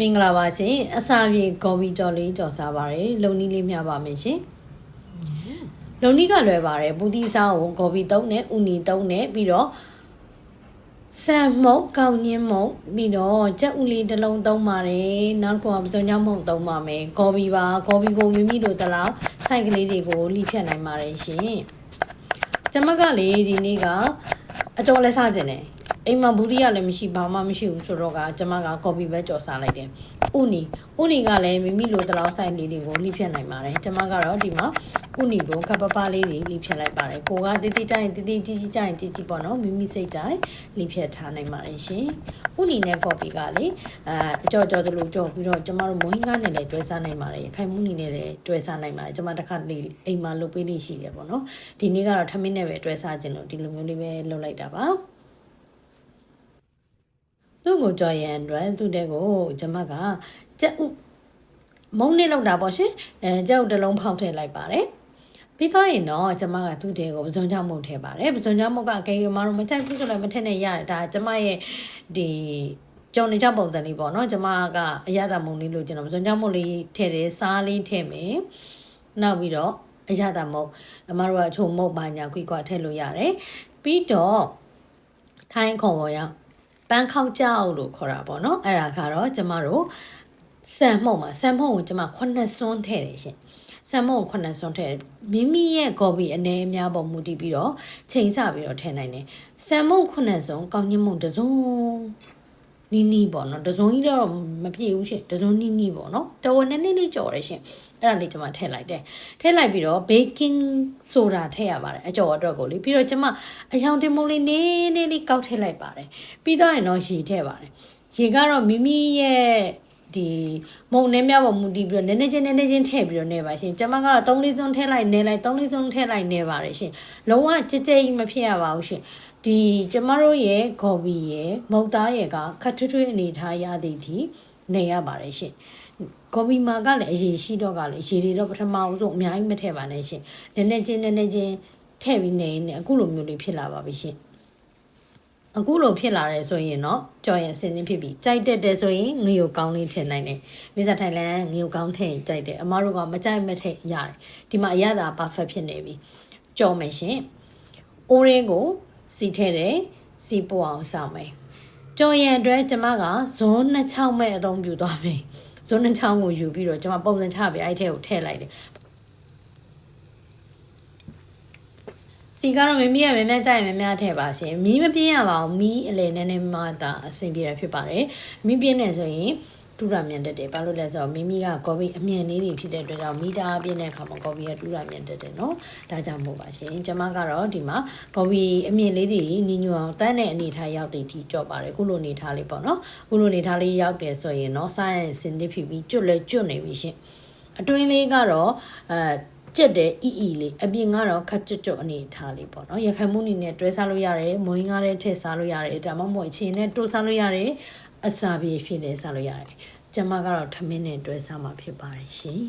မင်္ဂလာပါရှင်အစာပြေဂေါ်ဘီတော်လေးကြော်စားပါရယ်လုံနီးလေးမျှပါမယ်ရှင်လုံနီးကလွယ်ပါတယ်ပူတီစားကိုဂေါ်ဘီသုံးနဲ့ဥနီသုံးနဲ့ပြီးတော့ဆန်မုတ်ကောင်းညင်းမုတ်ပြီးတော့ကြက်ဥလေးတစ်လုံးသုံးပါတယ်နောက်တစ်ခုကပစုံညောင်းမုတ်သုံးပါမယ်ဂေါ်ဘီပါဂေါ်ဘီကိုမိမိတို့တလားစိုက်ကလေးတွေကိုလိဖြတ်နိုင်ပါတယ်ရှင်ကျမကလေဒီနေ့ကအကျော်လဲစားခြင်းတယ် အိမ်မှာဘူးရီကလည်းမရှိဘာမှမရှိဘူးဆိုတော့ကကျမကကော်ပီပဲကြော်စားလိုက်တယ်။ဥနီဥနီကလည်းမိမိလိုတလောက်ဆိုင်လေးတွေကိုလိဖြတ်နိုင်ပါတယ်။ကျမကတော့ဒီမှာဥနီကိုခပ်ပပလေးတွေလိဖြတ်လိုက်ပါတယ်။ကိုကတိတိကျရင်တိတိကြီးကြီးကျရင်ကြီးကြီးပေါ့နော်မိမိစိတ်တိုင်းလိဖြတ်ထားနိုင်ပါတယ်ရှင်။ဥနီနဲ့ကော်ပီကလေအဲအကြော်ကြော်တလို့ကြော်ပြီးတော့ကျမတို့မွေးငါးနဲ့လည်းတွဲစားနိုင်ပါတယ်။ခိုင်မှုနီနဲ့လည်းတွဲစားနိုင်ပါတယ်။ကျမတစ်ခါလေးအိမ်မှာလုပ်ပေးလို့ရှိတယ်ပေါ့နော်။ဒီနေ့ကတော့ထမင်းနဲ့ပဲတွဲစားခြင်းလို့ဒီလိုမျိုးလေးပဲလုပ်လိုက်တာပါ။သူ့ ကိုကြော်ရန်အတွက်သူ့တဲ့ကိုကျမကကြက်ဥမုံနေလောက်တာပေါ့ရှင်အဲကြက်ဥတစ်လုံးဖောက်ထည့်လိုက်ပါတယ်ပြီးတော့ရင်တော့ကျမကသူ့တဲ့ကိုပဇွန်ချောင်းမုတ်ထည့်ပါတယ်ပဇွန်ချောင်းမုတ်ကအကေမတို့မချိုက်ဘူးဆိုလည်းမထည့်နဲ့ရတယ်ဒါကျမရဲ့ဒီကြောင်နေကြပုံစံလေးပေါ့နော်ကျမကအရသာမုံလေးလို့ကျွန်တော်ပဇွန်ချောင်းမုတ်လေးထည့်တယ်စားလေးထည့်မယ်နောက်ပြီးတော့အရသာမုတ်အမတို့ကချုံမုတ်ပါညာခွိကွာထည့်လို့ရတယ်ပြီးတော့ထိုင်းခုံပေါ်ရောက် ပန်းခေါက်ကြောက်လို့ခေါ်တာပေါ့နော်အဲ့ဒါကတော့ကျမတို့ဆန်မှုန့်မှာဆန်မှုန့်ကိုကျမ9စွန်းထည့်တယ်ရှင်ဆန်မုံခုနှစ်စွန်းထည့်မိမိရဲ့ကော်ပီအနေအများပေါ်မူတည်ပြီးတော့ချိန်ဆပြီးတော့ထည့်နိုင်တယ်ဆန်မုံခုနှစ်စွန်းကောင်းညင်းမုံတစ်စုံ နီးနီးပေါ့နော်တစုံကြီးတော့မပြည့်ဘူးရှင်တစုံနီးနီးပေါ့နော်တော်နည်းနည်းလေးကြော်တယ်ရှင်အဲ့ဒါလေးကျွန်မထည့်လိုက်တယ်ထည့်လိုက်ပြီးတော့ baking soda ထည့်ရပါတယ်အကြော်အတွက်ကိုလေပြီးတော့ကျွန်မအယောင်တင်မုံလေးနည်းနည်းလေးကောက်ထည့်လိုက်ပါတယ်ပြီးတော့ရင်တော့ရေထည့်ပါတယ်ရေကတော့မိမိရဲ့ ဒီမုံနှဲမြောက်ပေါ်မူတည်ပြီးတော့နည်းနည်းချင်းနည်းနည်းချင်းထည့်ပြီးတော့နေပါရှင်ကျွန်မကတော့3လေးစုံထည့်လိုက်နေလိုက်3လေးစုံထည့်လိုက်နေပါတယ်ရှင်လုံးဝကြဲကြဲကြီးမဖြစ်ရပါဘူးရှင်ဒီကျမတို့ရဲ့ဂေါ်ဘီရဲ့မုတ်သားရဲ့ကခတ်ထွေးထွေးအနေထားရသည့်ဒီနေရပါတယ်ရှင်ဂေါ်ဘီမာကလည်းအရေးရှိတော့ကလည်းရေတွေတော့ပထမအောင်ဆုံးအများကြီးမထည့်ပါနဲ့ရှင်နည်းနည်းချင်းနည်းနည်းချင်းထည့်ပြီးနေနေအခုလိုမျိုးလေးဖြစ်လာပါပြီရှင် အခုလိုဖြစ်လာတယ်ဆိုရင်တော့ကြော်ရင်အစင်းင်းဖြစ်ပြီးကြိုက်တက်တယ်ဆိုရင်ငရုတ်ကောင်းလေးထည့်နိုင်တယ်မိစားထိုင်လန်ငရုတ်ကောင်းထည့်ရင်ကြိုက်တယ်အမတို့ကမကြိုက်မထည့်ရတယ်ဒီမှာအရသာ perfect ဖြစ်နေပြီကြော်မယ်ရှင်အိုးရင်းကိုစီထည့်တယ်စီပို့အောင်စောင့်မယ်ကြော်ရံအတွက်ကျမကဇွန်းနှစ်ချောင်းမဲ့အသုံးပြုသွားမယ်ဇွန်းနှစ်ချောင်းကိုယူပြီးတော့ကျမပုံစံချပြီးအဲ့ထဲကိုထည့်လိုက်တယ် စီကတော့မမီးရမမကြိုက်မမထည့်ပါရှင်မီးမပြင်းရပါဘူးမီးအလေနည်းနည်းမှသာအဆင်ပြေတာဖြစ်ပါတယ်မီးပြင်းနေဆိုရင်တူတာမြန်တက်တယ်ဘာလို့လဲဆိုတော့မိမိကကော်ပီအမြန်လေးတွေဖြစ်တဲ့အတွက်ကြောင့်မီတာပြင်းတဲ့အခါမှာကော်ပီကတူတာမြန်တက်တယ်နော်ဒါကြောင့်မို့ပါရှင်ကျွန်မကတော့ဒီမှာကော်ပီအမြန်လေးတွေညီညွတ်အောင်တန်းတဲ့အနေထားရောက်တဲ့အထိကြော့ပါတယ်ခုလိုအနေထားလေးပေါ့နော်ခုလိုအနေထားလေးရောက်တယ်ဆိုရင်တော့ဆိုင်းစင်တစ်ဖြစ်ပြီးကျွတ်လဲကျွတ်နေပြီရှင်အတွင်းလေးကတော့အဲ ကြက်တယ်အီအီလေးအပြင်ကတော့ခက်ကြွကြွအနေထားလေးပေါ့နော်ရခိုင်မှုနေနဲ့တွဲစားလို့ရတယ်မွေးငါးတဲ့ထည့်စားလို့ရတယ်ဒါမှမဟုတ်ချင်းနဲ့တိုးစားလို့ရတယ်အစာပြေဖြစ်နေစားလို့ရတယ်ကျမကတော့ထမင်းနဲ့တွဲစားမှာဖြစ်ပါတယ်ရှင်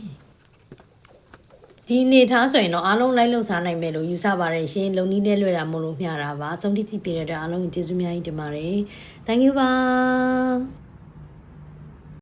ဒီနေသားဆိုရင်တော့အားလုံးလိုက်လုံစားနိုင်မယ်လို့ယူဆပါတယ်ရှင်လုံနီးနဲ့လွှဲတာမလို့မျှတာပါအဆုံးထိကြည့်ပြတဲ့အတွက်အားလုံးကျေးဇူးများကြီးတင်ပါတယ် thank you ပါ